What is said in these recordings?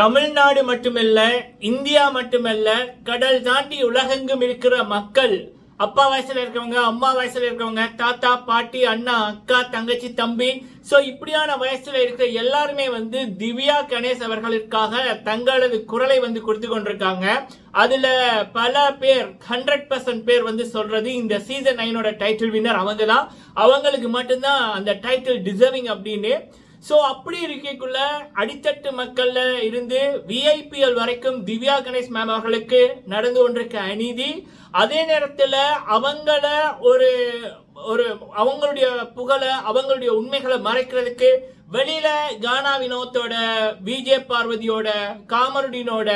தமிழ்நாடு மட்டுமல்ல இந்தியா மட்டுமல்ல கடல் தாண்டி உலகெங்கும் இருக்கிற மக்கள் அப்பா வயசுல இருக்கவங்க அம்மா வயசுல இருக்கவங்க தாத்தா பாட்டி அண்ணா அக்கா தங்கச்சி தம்பி சோ இப்படியான வயசுல இருக்கிற எல்லாருமே வந்து திவ்யா கணேஷ் அவர்களுக்காக தங்களது குரலை வந்து கொடுத்து கொண்டிருக்காங்க. அதுல பல பேர் ஹண்ட்ரட் பர்சன்ட் பேர் வந்து சொல்றது இந்த சீசன் நைனோட டைட்டில் வின்னர் அவங்க தான் அவங்களுக்கு மட்டும்தான் அந்த டைட்டில் டிசர்விங் அப்படின்னு. ஸோ அப்படி இருக்கக்குள்ள அடித்தட்டு மக்கள்ல இருந்து விஐபிஎல் வரைக்கும் திவ்யா கணேஷ் மேம் அவர்களுக்கு நடந்து கொண்டிருக்க அநீதி அதே நேரத்தில் அவங்கள ஒரு ஒரு அவங்களுடைய புகழை அவங்களுடைய உண்மைகளை மறைக்கிறதுக்கு வெளியில கானா வினோத்தோட விஜே பார்வதியோட காமருடினோட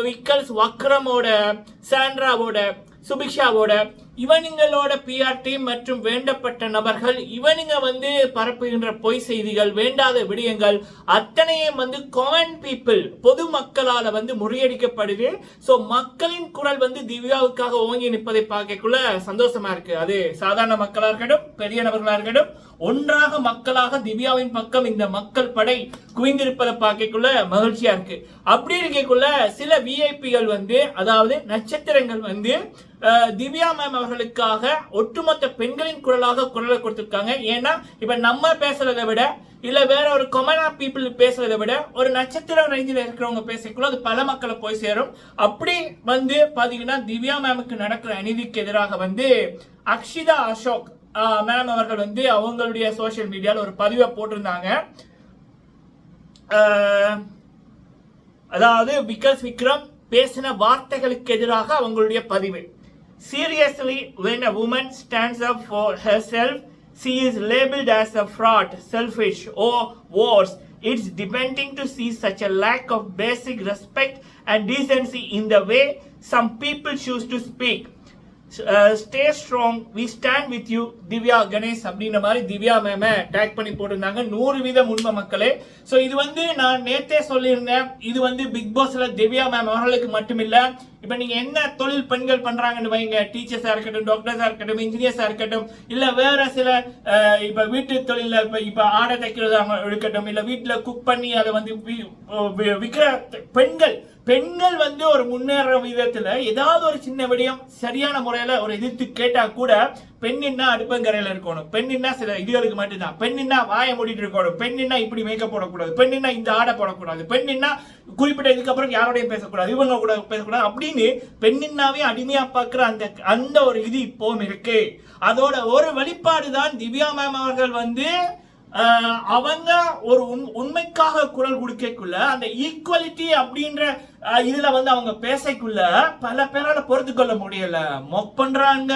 விக்கல்ஸ் வக்ரமோட சாண்ட்ராவோட சுபிக்ஷாவோட இவனுங்களோட பிஆர் டீம் மற்றும் வேண்டப்பட்ட நபர்கள் இவனுங்க வந்து பரப்புகின்ற பொய் செய்திகள் வேண்டாத விடயங்கள் அத்தனையும் வந்து காமன் பீப்புள் பொது மக்களால் வந்து முறியடிக்கப்படுது. ஸோ மக்களின் குரல் வந்து திவ்யாவுக்காக ஓங்கி நிற்பதை பார்க்கக்குள்ள சந்தோஷமா இருக்கு. அது சாதாரண மக்களாக இருக்கட்டும் பெரிய நபர்களாக இருக்கட்டும் ஒன்றாக மக்களாக திவ்யாவின் பக்கம் இந்த மக்கள் படை குவிந்திருப்பதை பார்க்கக்குள்ள மகிழ்ச்சியா இருக்கு. அப்படி இருக்கக்குள்ள சில விஐபிகள் வந்து அதாவது நட்சத்திரங்கள் வந்து திவ்யா மேம் அவர்களுக்காக ஒட்டுமொத்த பெண்களின் குரலாக குரலை கொடுத்துருக்காங்க. ஏன்னா இப்ப நம்ம பேசுறதை விட இல்ல வேற ஒரு கொமனா பீப்புள் பேசுறதை விட ஒரு நட்சத்திர ரேஞ்சில் இருக்கிறவங்க பேசக்குள்ள அது பல மக்களை போய் சேரும். அப்படி வந்து பாத்தீங்கன்னா திவ்யா மேமுக்கு நடக்கிற அநீதிக்கு எதிராக வந்து அக்ஷிதா அசோக் மேம் அவர்கள் வந்து அவங்களுடைய சோஷியல் மீடியால ஒரு பதிவை போட்டிருந்தாங்க. அதாவது விகஸ் விக்ரம் பேசின வார்த்தைகளுக்கு எதிராக அவங்களுடைய பதிவு. Seriously, when a woman stands up for herself, she is labeled as a fraud, selfish, or worse. It's depending to see such a lack of basic respect and decency in the way some people choose to speak. Stay strong we stand with you Divya Ganesh அப்படின்ற மாதிரி Divya மேம take பண்ணி போட்டிருந்தாங்க. நூறு வீதம் உண்மை மக்களே. So இது வந்து நான் நேத்தே சொல்லியிருந்தேன். இது வந்து பிக் பாஸ்ல திவ்யா மேம் அவர்களுக்கு மட்டுமில்ல. இப்போ நீங்க என்ன தொழில் பெண்கள் பண்றாங்கன்னு வைங்க. டீச்சர்ஸா இருக்கட்டும் டாக்டர்ஸா இருக்கட்டும் இன்ஜினியர்ஸா இருக்கட்டும் இல்ல வேற சில இப்போ இப்ப வீட்டு தொழில இப்ப இப்ப ஆடை தைக்கிறதா இருக்கட்டும் இல்ல வீட்டுல குக் பண்ணி அதை வந்து விற்கிற விக்கிற பெண்கள் பெண்கள் வந்து ஒரு முன்னேற விதத்துல ஏதாவது ஒரு சின்ன விடயம் சரியான முறையில ஒரு எதிர்த்து கேட்டா கூட பெண்ணின்னா அடுப்பங்கரையில இருக்கணும். பெண்ணின்னா சில இதுகளுக்கு மட்டும்தான். பெண்ணின்னா வாயை மூடிட்டு இருக்கணும். பெண்ணின்னா இப்படி மேக்கப் போடக்கூடாது. பெண்ணின்னா இந்த ஆடை போடக்கூடாது. பெண்ணின்னா குறிப்பிட்ட இதுக்கப்புறம் யாரோடையும் பேசக்கூடாது. இவங்க கூட பேசக்கூடாது. அப்படின்னு பெண்ணின்னாவே அடிமையா பார்க்கிற அந்த அந்த ஒரு இது இப்போவும் இருக்கு அதோட ஒரு வெளிப்பாடு தான் திவ்யா மேம் அவர்கள் வந்து அவங்க ஒரு உண்- உண்மைக்காக குரல் கொடுக்கக்குள்ள அந்த ஈக்குவலிட்டி அப்படின்ற இதுல வந்து அவங்க பேசக்குள்ள பல பேரால பொறுத்து கொள்ள முடியல. மொக் பண்றாங்க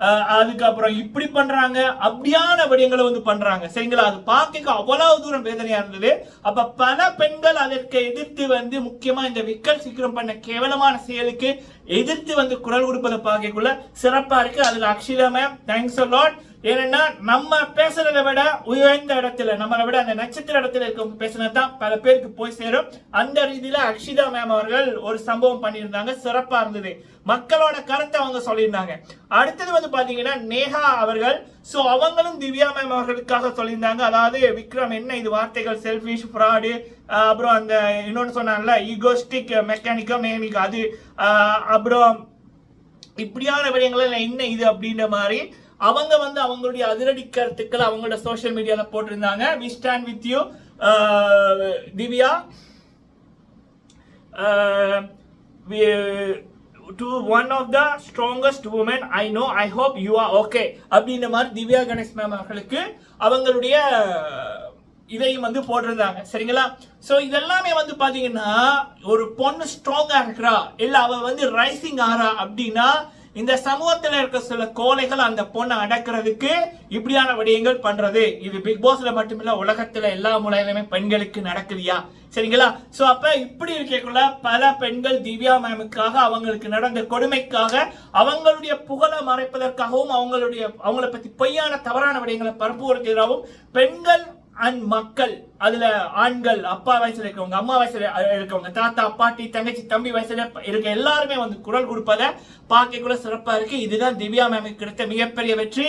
ஆஹ் அதுக்கப்புறம் இப்படி பண்றாங்க அப்படியான விடயங்களை வந்து பண்றாங்க. சரிங்களா? அது பார்க்க அவ்வளவு தூரம் வேதனையா இருந்தது. அப்ப பல பெண்கள் அதற்கு எதிர்த்து வந்து முக்கியமா இந்த விக்கல் சீக்கிரம் பண்ண கேவலமான செயலுக்கு எதிர்த்து வந்து குரல் கொடுப்பதை பார்க்கக்குள்ள சிறப்பா இருக்கு. அதுல அக்ஷிதா மேம் தேங்க்ஸ் லாட் ஏன்னா நம்ம பேசுறதை விட உயர்ந்த இடத்துல நம்மளை விட அந்த நட்சத்திர இடத்துல இருக்க பேசுனது தான் பல பேருக்கு போய் சேரும். அந்த ரீதியில அக்ஷிதா மேம் அவர்கள் ஒரு சம்பவம் பண்ணியிருந்தாங்க. சிறப்பா இருந்தது. மக்களோட கருத்தை அவங்க சொல்லியிருந்தாங்க. அடுத்தது வந்து பாத்தீங்கன்னா நேஹா அவர்கள் ஸோ அவங்களும் திவ்யா மேம் அவர்களுக்காக சொல்லியிருந்தாங்க. அதாவது விக்ரம் என்ன இது வார்த்தைகள்? செல்ஃபிஷ் ஃப்ராடு அப்புறம் அந்த இன்னொன்று சொன்னாங்கல்ல ஈகோஸ்டிக் மெக்கானிக்கோ மேமிக் அது அப்புறம் இப்படியான விடயங்கள் என்ன இது அப்படின்ற மாதிரி அவங்க வந்து அவங்களுடைய அதிரடி கருத்துக்களை அவங்களோட சோஷியல் மீடியால போட்டிருந்தாங்க. We stand with you Divya to one of the strongest woman I know I hope you are okay அப்படின்ற மாதிரி திவ்யா கணேஷ் மேம் அவர்களுக்கு அவங்களுடைய uh, இதையும் வந்து போட்டிருந்தாங்க. சரிங்களா? ஸோ இதெல்லாமே வந்து பார்த்தீங்கன்னா ஒரு பொண்ணு ஸ்ட்ராங்காக இருக்கிறா இல்லை அவள் வந்து ரைசிங் ஆறா அப்படின்னா இந்த சமூகத்தில் இருக்க சில கோலைகள் அந்த பொண்ணை அடக்கிறதுக்கு இப்படியான விடயங்கள் பண்றது. இது பிக் பாஸ்ல மட்டுமில்ல உலகத்துல எல்லா மூலையிலுமே பெண்களுக்கு நடக்குதியா? சரிங்களா? சோ அப்ப இப்படி இருக்கக்குள்ள பல பெண்கள் திவ்யா மேமுக்காக அவங்களுக்கு நடந்த கொடுமைக்காக அவங்களுடைய புகழை மறைப்பதற்காகவும் அவங்களுடைய அவங்கள பத்தி பொய்யான தவறான விடயங்களை பரப்புவதற்கு எதிராகவும் பெண்கள் அண்ட் மக்கள் அதுல ஆண்கள் அப்பா வயசுல இருக்கவங்க அம்மா வயசுல இருக்கவங்க தாத்தா பாட்டி தங்கச்சி தம்பி வயசுல இருக்க எல்லாருமே வந்து குரல் கொடுப்பத பார்க்க கூட சிறப்பா இருக்கு. இதுதான் திவ்யா மேமுக்கு கிடைத்த மிகப்பெரிய வெற்றி.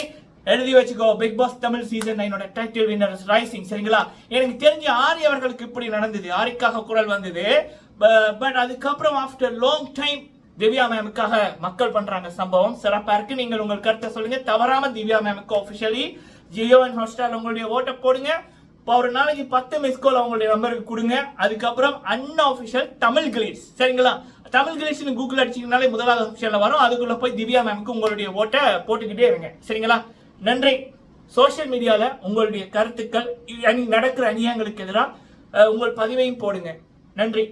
எழுதி வச்சுக்கோ பிக் பாஸ் தமிழ் சீசன் நைனோட டைட்டில் வின்னர்ஸ் ரைசிங் சரிங்களா? எனக்கு தெரிஞ்ச ஆரி அவர்களுக்கு இப்படி நடந்தது. ஆரிக்காக குரல் வந்தது. பட் அதுக்கப்புறம் ஆஃப்டர் லாங் டைம் திவ்யா மேமுக்காக மக்கள் பண்றாங்க சம்பவம். சிறப்பா இருக்கு. நீங்கள் உங்கள் கருத்தை சொல்லுங்க. தவறாம திவ்யா மேமுக்கு ஆஃபிஷியலி ஜியோ அண்ட் ஹாட்ஸ்டார் உங்களுடைய ஓட்டை போடுங்க. இப்போ ஒரு நாளைக்கு பத்து மிஸ் கால் அவங்களுடைய நம்பருக்கு கொடுங்க. அதுக்கப்புறம் அன்அஃபிஷியல் தமிழ் கிளீட்ஸ் சரிங்களா? தமிழ் கிளீட்ஸ்னு கூகுள் அடிச்சிங்கனாலே முதலாவது அஃபிஷியலில் வரும். அதுக்குள்ளே போய் திவ்யா மேமுக்கு உங்களுடைய ஓட்டை போட்டுக்கிட்டே இருங்க. சரிங்களா? நன்றி. சோஷியல் மீடியாவில் உங்களுடைய கருத்துக்கள் அணி நடக்கிற அநியாயங்களுக்கு எதிராக உங்கள் பதிவையும் போடுங்க. நன்றி.